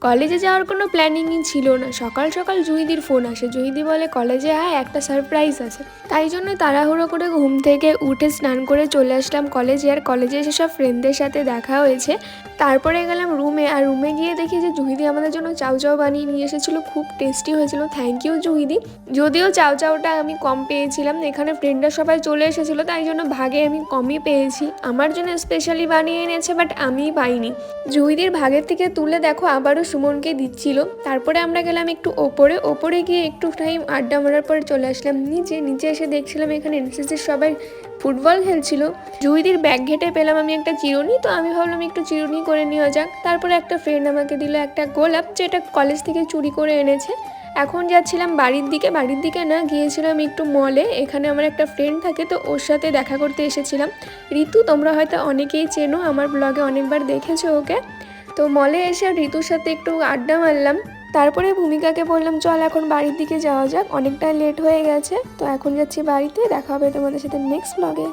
কলেজে যাওয়ার কোনো প্ল্যানিংই ছিল না। সকাল সকাল জুহিদির ফোন আসে। জুহিদি বলে, কলেজে আয়, একটা সারপ্রাইজ আছে। তাই জন্য তাড়াহুড়ো করে ঘুম থেকে উঠে স্নান করে চলে আসলাম কলেজে। আর কলেজে এসে সব ফ্রেন্ডদের সাথে দেখা হয়েছে। তারপরে গেলাম রুমে আর রুমে গিয়ে দেখি যে, জুহিদি আমাদের জন্য চাউ চাউ বানিয়ে নিয়ে এসেছিল। খুব টেস্টি হয়েছিল। থ্যাংক ইউ জুহিদি। যদিও চাউ চাউটা আমি কম পেয়েছিলাম, এখানে ফ্রেন্ডরা সবাই চলে এসেছিল, তাই জন্য ভাগে আমি কমই পেয়েছি। আমার জন্য স্পেশালি বানিয়ে এনেছে বাট আমি পাইনি। জুহিদির ভাগের থেকে তুলে দেখো, আবারও সুমনকে দিচ্ছিল। তারপরে আমরা গেলাম একটু ওপরে। ওপরে গিয়ে একটু টাইম আড্ডা মারার পরে চলে আসলাম নিচে। নিচে এসে দেখছিলাম এখানে এনসিসির সবাই ফুটবল খেলছিল। জুহিদির ব্যাগ ঘেটে পেলাম আমি একটা চিরুনি। তো আমি ভাবলাম একটু চিরুনি করে নেওয়া যাক। তারপরে একটা ফ্রেন্ড আমাকে দিল একটা গোলাপ, যেটা কলেজ থেকে চুরি করে এনেছে। এখন যাচ্ছিলাম বাড়ির দিকে। বাড়ির দিকে না, গিয়েছিলাম একটু মলে এখানে আমার একটা ফ্রেন্ড থাকে, তো ওর সাথে দেখা করতে এসেছিলাম। ঋতু, তোমরা হয়তো অনেকেই চেনো। আমার ব্লগে অনেকবার দেখেছ ওকে। তো মলে এসে ঋতুর সাথে একটু আড্ডা মারলাম। তারপরে ভূমিকাকে বললাম, চল এখন বাড়ির দিকে যাওয়া যাক। অনেকটা লেট হয়ে গেছে। তো এখন যাচ্ছি বাড়িতে। দেখা হবে তোমাদের সাথে নেক্সট ব্লগে